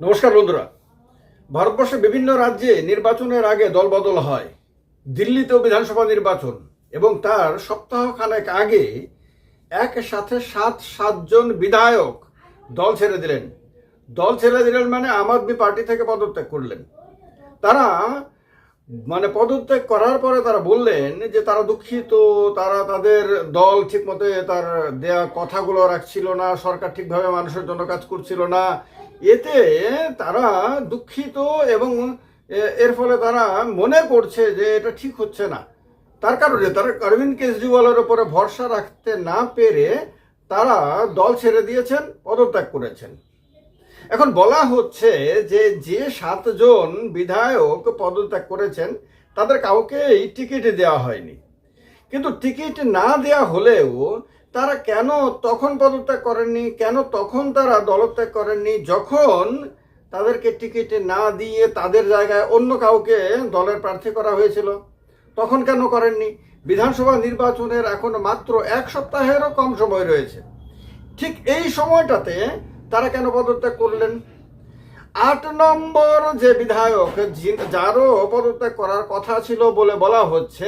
নমস্কার বন্ধুরা। ভারতবর্ষে বিভিন্ন রাজ্যে নির্বাচনের আগে দলবদল হয়। দিল্লিতেও বিধানসভা নির্বাচন এবং তার সপ্তাহখানেক আগে একসাথে সাত সাতজন বিধায়ক দল ছেড়ে দিলেন। দল ছেড়ে দিলেন মানে আম আদমি পার্টি থেকে পদত্যাগ করলেন। তারা মানে পদত্যাগ করার পরে তারা বললেন যে তারা দুঃখিত, তারা তাদের দল ঠিকমতো তার দেয়া কথাগুলো রাখছিল না, সরকার ঠিকভাবে মানুষের জন্য কাজ করছিল না এতে তারা দুঃখিত এবং এর ফলে তারা মনে করছে যে এটা ঠিক হচ্ছে না। তার কারণে তারা অরবিন্দ কেজরিওয়ালের উপরে ভরসা রাখতে না পেরে তারা দল ছেড়ে দিয়েছেন, পদত্যাগ করেছেন। এখন বলা হচ্ছে যে যে সাতজন বিধায়ক পদত্যাগ করেছেন, তাদের কাউকেই টিকিট দেওয়া হয়নি। কিন্তু টিকিট না দেওয়া হলেও তারা কেন তখন পদত্যাগ করেননি, কেন তখন তারা দলত্যাগ করেননি, যখন তাদেরকে টিকিট না দিয়ে তাদের জায়গায় অন্য কাউকে দলের প্রার্থী করা হয়েছিল, তখন কেন করেননি? বিধানসভা নির্বাচনের এখন মাত্র এক সপ্তাহেরও কম সময় রয়েছে। ঠিক এই সময়টাতে তারা কেন পদত্যাগ করলেন? আট নম্বর যে বিধায়ক যারও পদত্যাগ করার কথা ছিল বলে বলা হচ্ছে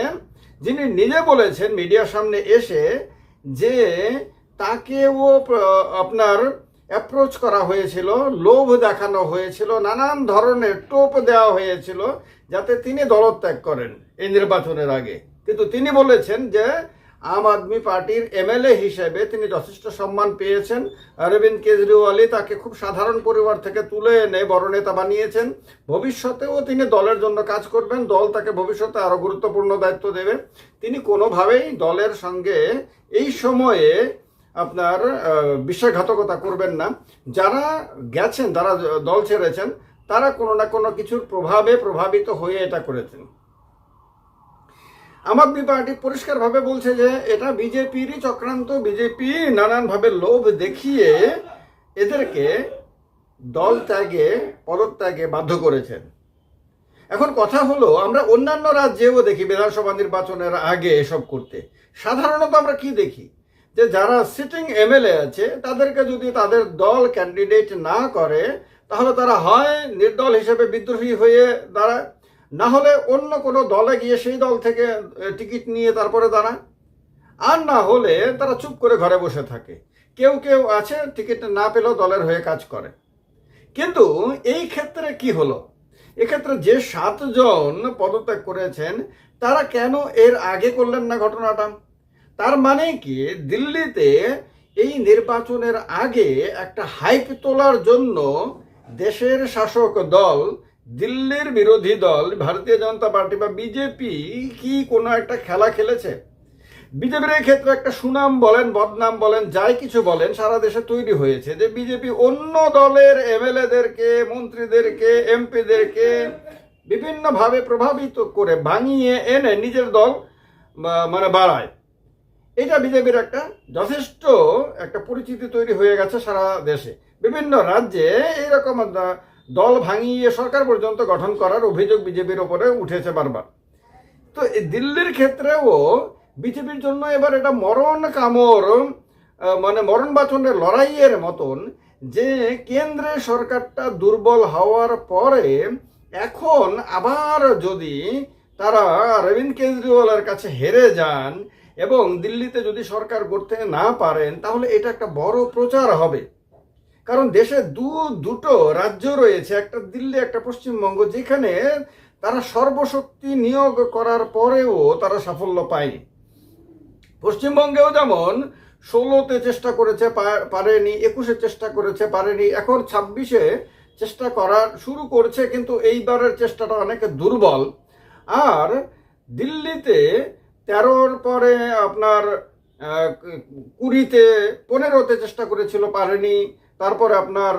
যিনি নিজে বলেছেন মিডিয়ার সামনে এসে যে তাকেও আপনার অ্যাপ্রোচ করা হয়েছিল, লোভ দেখানো হয়েছিল, নানান ধরনের টোপ দেওয়া হয়েছিল, যাতে তিনি দলত্যাগ করেন এই নির্বাচনের আগে। কিন্তু তিনি বলেছেন যে আম আদমি পার্টির এমএলএ হিসেবে তিনি যথেষ্ট সম্মান পেয়েছেন। অরবিন্দ কেজরিওয়ালই তাকে খুব সাধারণ পরিবার থেকে তুলে এনে বড় নেতা বানিয়েছেন। ভবিষ্যতেও তিনি দলের জন্য কাজ করবেন। দল তাকে ভবিষ্যতে আরও গুরুত্বপূর্ণ দায়িত্ব দেবে। তিনি কোনোভাবেই দলের সঙ্গে এই সময়ে আপনার বিশ্বাসঘাতকতা করবেন না। যারা গেছেন, যারা দল ছেড়েছেন, তারা কোনো না কোনো কিছুর প্রভাবে প্রভাবিত হয়ে এটা করেছেন। আম আদমি পার্টি পরিষ্কারভাবে বলছে যে এটা বিজেপিরই চক্রান্ত, বিজেপি নানানভাবে লোভ দেখিয়ে এদেরকে দল ত্যাগে, পদত্যাগে বাধ্য করেছেন। এখন কথা হলো, আমরা অন্যান্য রাজ্যেও দেখি বিধানসভা নির্বাচনের আগে এসব করতে। সাধারণত আমরা কি দেখি? যে যারা সিটিং এমএলএ আছে, তাদেরকে যদি তাদের দল ক্যান্ডিডেট না করে, তাহলে তারা হয় নির্দল হিসেবে বিদ্রোহী হয়ে দাঁড়ায় না হলে অন্য কোনো দলে গিয়ে সেই দল থেকে টিকিট নিয়ে তারপরে দাঁড়ায়। আর না হলে তারা চুপ করে ঘরে বসে থাকে। কেউ কেউ আছে, টিকিট না পেলেও দলের হয়ে কাজ করে। কিন্তু এই ক্ষেত্রে কি হলো? এক্ষেত্রে যে সাতজন পদত্যাগ করেছেন, তারা কেন এর আগে করলেন না ঘটনাটা? তার মানে কি? দিল্লিতে এই নির্বাচনের আগে একটা হাইপ তোলার জন্য দেশের শাসক দল দিল্লির বিরোধী দল, ভারতীয় জনতা পার্টি বা বিজেপি কি কোনো একটা খেলা খেলেছে? বিজেপির এই ক্ষেত্রে একটা সুনাম বলেন, বদনাম বলেন, যাই কিছু বলেন, সারা দেশে তৈরি হয়েছে যে বিজেপি অন্য দলের এমএলএদেরকে, মন্ত্রীদেরকে, এমপিদেরকে বিভিন্নভাবে প্রভাবিত করে ভাঙিয়ে এনে নিজের দল মানে বাড়ায়। এটা বিজেপির একটা যথেষ্ট একটা পরিচিতি তৈরি হয়ে গেছে সারা দেশে। বিভিন্ন রাজ্যে এইরকম দল ভাঙিয়ে সরকার পর্যন্ত গঠন করার অভিযোগ বিজেপির ওপরে উঠেছে বারবার। তো দিল্লির ক্ষেত্রেও বিজেপির জন্য এবার এটা মরণ কামড় মানে মরণ বাচনের লড়াইয়ের মতন যে কেন্দ্রে সরকারটা দুর্বল হওয়ার পরে এখন আবার যদি তারা অরবিন্দ কেজরিওয়ালের কাছে হেরে যান এবং দিল্লিতে যদি সরকার করতে না পারেন, তাহলে এটা একটা বড় প্রচার হবে। কারণ দেশে দু, দুটো রাজ্য রয়েছে, একটা দিল্লি, একটা পশ্চিমবঙ্গ, যেখানে তারা সর্বশক্তি নিয়োগ করার পরেও তারা সাফল্য পায়নি। পশ্চিমবঙ্গেও যেমন ষোলোতে চেষ্টা করেছে পারেনি, একুশে চেষ্টা করেছে, পারেনি, এখন ছাব্বিশে চেষ্টা করার শুরু করছে, কিন্তু এইবারের চেষ্টাটা অনেক দুর্বল। আর দিল্লিতে তেরোর পরে আপনার কুড়িতে, পনেরোতে চেষ্টা করেছিল, পারেনি তারপরে আপনার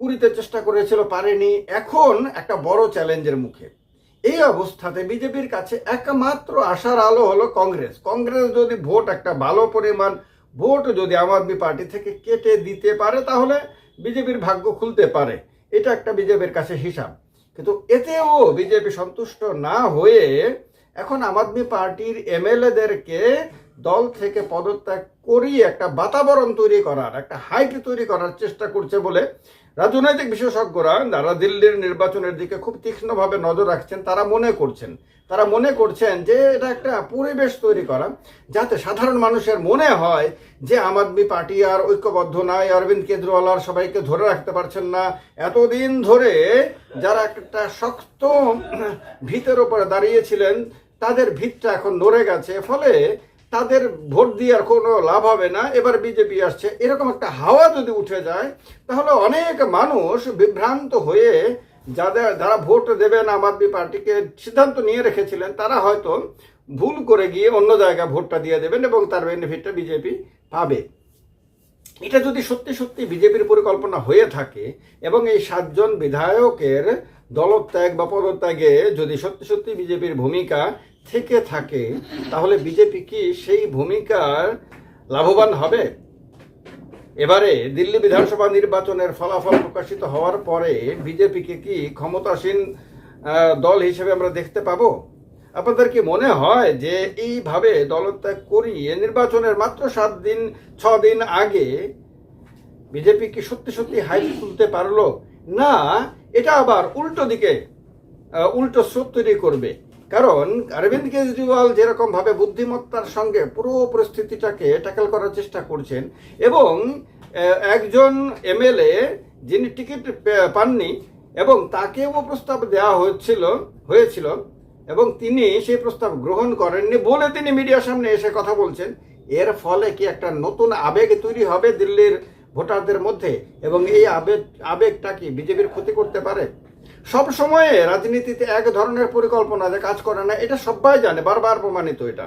কুড়িতে চেষ্টা করেছিল পারেনি, এখন একটা বড় চ্যালেঞ্জের মুখে। এই অবস্থাতে বিজেপির কাছে একমাত্র আশার আলো হলো কংগ্রেস। কংগ্রেস যদি ভোট একটা ভালো পরিমাণ ভোট যদি আম আদমি পার্টি থেকে কেটে দিতে পারে, তাহলে বিজেপির ভাগ্য খুলতে পারে। এটা একটা বিজেপির কাছে হিসাব। কিন্তু এতেও বিজেপি সন্তুষ্ট না হয়ে এখন আম আদমি পার্টির এমএলএদেরকে দল থেকে পদত্যাগ করিয়ে একটা বাতাবরণ তৈরি করার, একটা হাইট তৈরি করার চেষ্টা করছে বলে রাজনৈতিক বিশেষজ্ঞরা যারা দিল্লির নির্বাচনের দিকে খুব তীক্ষ্ণভাবে নজর রাখছেন, তারা মনে করছেন। তারা মনে করছেন যে এটা একটা পরিবেশ তৈরি করা, যাতে সাধারণ মানুষের মনে হয় যে আম আদমি পার্টি আর ঐক্যবদ্ধ নয় অরবিন্দ কেজরিওয়াল আর সবাইকে ধরে রাখতে পারছেন না। এতদিন ধরে যারা একটা শক্ত ভিতের উপরে দাঁড়িয়েছিলেন, তাদের ভিতটা এখন নড়ে গেছে। ফলে তাদের ভোট দিয়ে আর কোনো লাভ হবে না। এবার বিজেপি আসছে। এরকম একটা হাওয়া যদি উঠে যায়, তাহলে অনেক মানুষ বিভ্রান্ত হয়ে যাদের যারা ভোট দেবেন আম আদমি পার্টিকে সিদ্ধান্ত নিয়ে রেখেছিলেন, তারা হয়তো ভুল করে গিয়ে অন্য জায়গায় ভোটটা দিয়ে দেবেন এবং তার বেনিফিটটা বিজেপি পাবে। এটা যদি সত্যি সত্যি বিজেপির পরিকল্পনা হয়ে থাকে এবং এই সাতজন বিধায়কের দলত্যাগ বা পদত্যাগে যদি সত্যি সত্যি বিজেপির ভূমিকা থেকে থাকে, তাহলে বিজেপি কি সেই ভূমিকার লাভবান হবে? এবারে দিল্লি বিধানসভা নির্বাচনের ফলাফল প্রকাশিত হওয়ার পরে বিজেপিকে কি ক্ষমতাসীন দল হিসেবে আমরা দেখতে পাবো? আপনাদের কি মনে হয় যে এইভাবে দলত্যাগ করিয়ে নির্বাচনের মাত্র সাত দিন, ছ দিন আগে বিজেপি কি সত্যি সত্যি হাইট তুলতে পারল? না, এটা আবার উল্টো দিকে উল্টো স্রোত তৈরি করবে। কারণ অরবিন্দ কেজরিওয়াল যেরকম ভাবে বুদ্ধিমত্তার সঙ্গে পুরো পরিস্থিতিটাকে ট্যাকেল করার চেষ্টা করছেন এবং একজন এমএলএ যিনি টিকিট পাননি এবং তাকেও প্রস্তাব দেওয়া হয়েছিল হয়েছিল এবং তিনি সেই প্রস্তাব গ্রহণ করেননি বলে তিনি মিডিয়ার সামনে এসে কথা বলছেন। এর ফলে কি একটা নতুন আবেগ তৈরি হবে দিল্লির ভোটারদের মধ্যে এবং এই আবেগ, আবেগটা কি বিজেপির ক্ষতি করতে পারে? সব সময়ে রাজনীতিতে এক ধরনের পরিকল্পনা যে কাজ করে না, এটা সবাই জানে, বারবার প্রমাণিত এটা।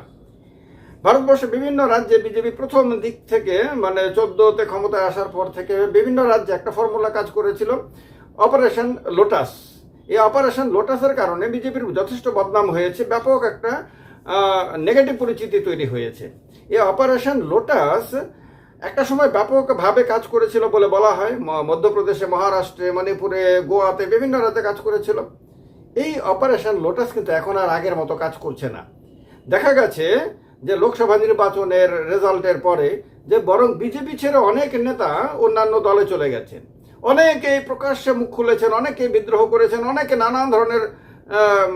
ভারতবর্ষে বিভিন্ন রাজ্যে বিজেপি প্রথম দিক থেকে মানে চোদ্দতে ক্ষমতায় আসার পর থেকে বিভিন্ন রাজ্যে একটা ফর্মুলা কাজ করেছিল, অপারেশন লোটাস। এই অপারেশন লোটাসের কারণে বিজেপির যথেষ্ট বদনাম হয়েছে, ব্যাপক একটা নেগেটিভ পরিচিতি তৈরি হয়েছে। এই অপারেশন লোটাস একটা সময় ব্যাপকভাবে কাজ করেছিল বলে বলা হয়। মধ্যপ্রদেশে, মহারাষ্ট্রে, মণিপুরে, গোয়াতে বিভিন্ন রাজ্যে কাজ করেছিল। এই অপারেশন লোটাস কিন্তু এখন আর আগের মতো কাজ করছে না। দেখা গেছে যে লোকসভা নির্বাচনের রেজাল্টের পরে যে বরং বিজেপি ছেড়ে অনেক নেতা অন্যান্য দলে চলে গেছেন। অনেকে প্রকাশ্যে মুখ খুলেছেন অনেকে বিদ্রোহ করেছেন, অনেকে নানান ধরনের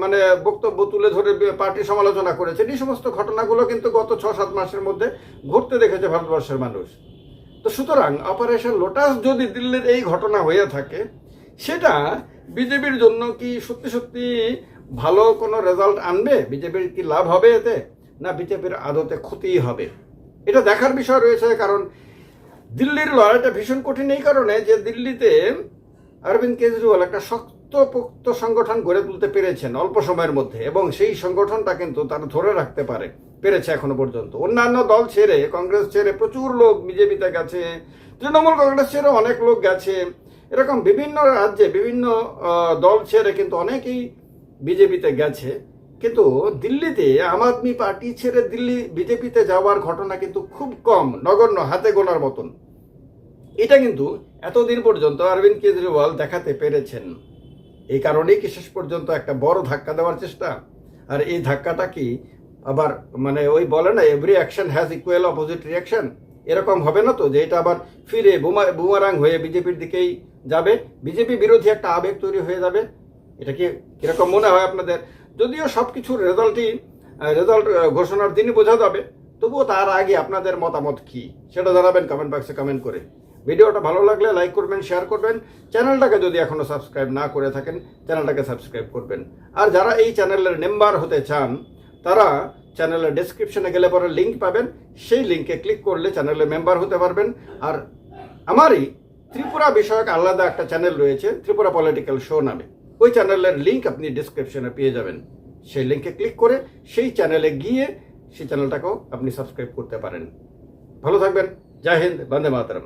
মানে বক্তব্য তুলে ধরে পার্টি সমালোচনা করেছেন। এই সমস্ত ঘটনাগুলো কিন্তু গত ছ সাত মাসের মধ্যে ঘটতে দেখেছে ভারতবর্ষের মানুষ। তো সুতরাং অপারেশন লোটাস যদি দিল্লির এই ঘটনা হয়ে থাকে, সেটা বিজেপির জন্য কি সত্যি সত্যি ভালো কোনো রেজাল্ট আনবে? বিজেপির কি লাভ হবে এতে? না বিজেপির আদতে ক্ষতিই হবে? এটা দেখার বিষয় রয়েছে, কারণ দিল্লির লড়াইটা ভীষণ কঠিন এই কারণে যে দিল্লিতে অরবিন্দ কেজরিওয়াল একটা শক্তপোক্ত সংগঠন গড়ে তুলতে পেরেছেন অল্প সময়ের মধ্যে, এবং সেই সংগঠনটা কিন্তু তারা ধরে রাখতে পারে, পেরেছে এখনও পর্যন্ত। অন্যান্য দল ছেড়ে, কংগ্রেস ছেড়ে প্রচুর লোক বিজেপিতে গেছে, তৃণমূল কংগ্রেস ছেড়ে অনেক লোক গেছে, এরকম বিভিন্ন রাজ্যে বিভিন্ন দল ছেড়ে কিন্তু অনেকেই বিজেপিতে গেছে। কিন্তু দিল্লিতে আম আদমি পার্টি ছেড়ে দিল্লি বিজেপিতে যাওয়ার ঘটনা কিন্তু খুব কম, নগণ্য, হাতে গোনার মতন। এটা কিন্তু এতদিন পর্যন্ত অরবিন্দ কেজরিওয়াল দেখাতে পেরেছেন। এই কারণেই কি শেষ পর্যন্ত একটা বড় ধাক্কা দেওয়ার চেষ্টা? আর এই ধাক্কাটা কি আবার মানে ওই বলে না every action has equal opposite reaction এরকম হবে না তো যে এটা আবার ফিরে বুমা বুমারাং হয়ে বিজেপির দিকেই যাবে? বিজেপি বিরোধী একটা আবেগ তৈরি হয়ে যাবে? এটা কি কীরকম মনে হয় আপনাদের? যদিও সব কিছুর রেজাল্টই রেজাল্ট ঘোষণার দিনই বোঝা যাবে। তবুও তার আগে আপনাদের মতামত কি? সেটা জানাবেন কমেন্ট বক্সে কমেন্ট করে। ভিডিওটা ভালো লাগলে লাইক করবেন শেয়ার করবেন। চ্যানেলটাকে যদি এখনও সাবস্ক্রাইব না করে থাকেন, চ্যানেলটাকে সাবস্ক্রাইব করবেন। আর যারা এই চ্যানেলের মেম্বার হতে চান, তারা চ্যানেলের ডেসক্রিপশনে গেলে পরে লিঙ্ক পাবেন। সেই লিঙ্কে ক্লিক করলে চ্যানেলের মেম্বার হতে পারবেন। আর আমারই ত্রিপুরা বিষয়ক আলাদা একটা চ্যানেল রয়েছে, ত্রিপুরা পলিটিক্যাল শো নামে। ওই চ্যানেলের লিঙ্ক আপনি ডিসক্রিপশনে পেয়ে যাবেন। সেই লিঙ্কে ক্লিক করে সেই চ্যানেলে গিয়ে সেই চ্যানেলটাকেও আপনি সাবস্ক্রাইব করতে পারেন। ভালো থাকবেন। জয় হিন্দ, বন্দে মাতরম।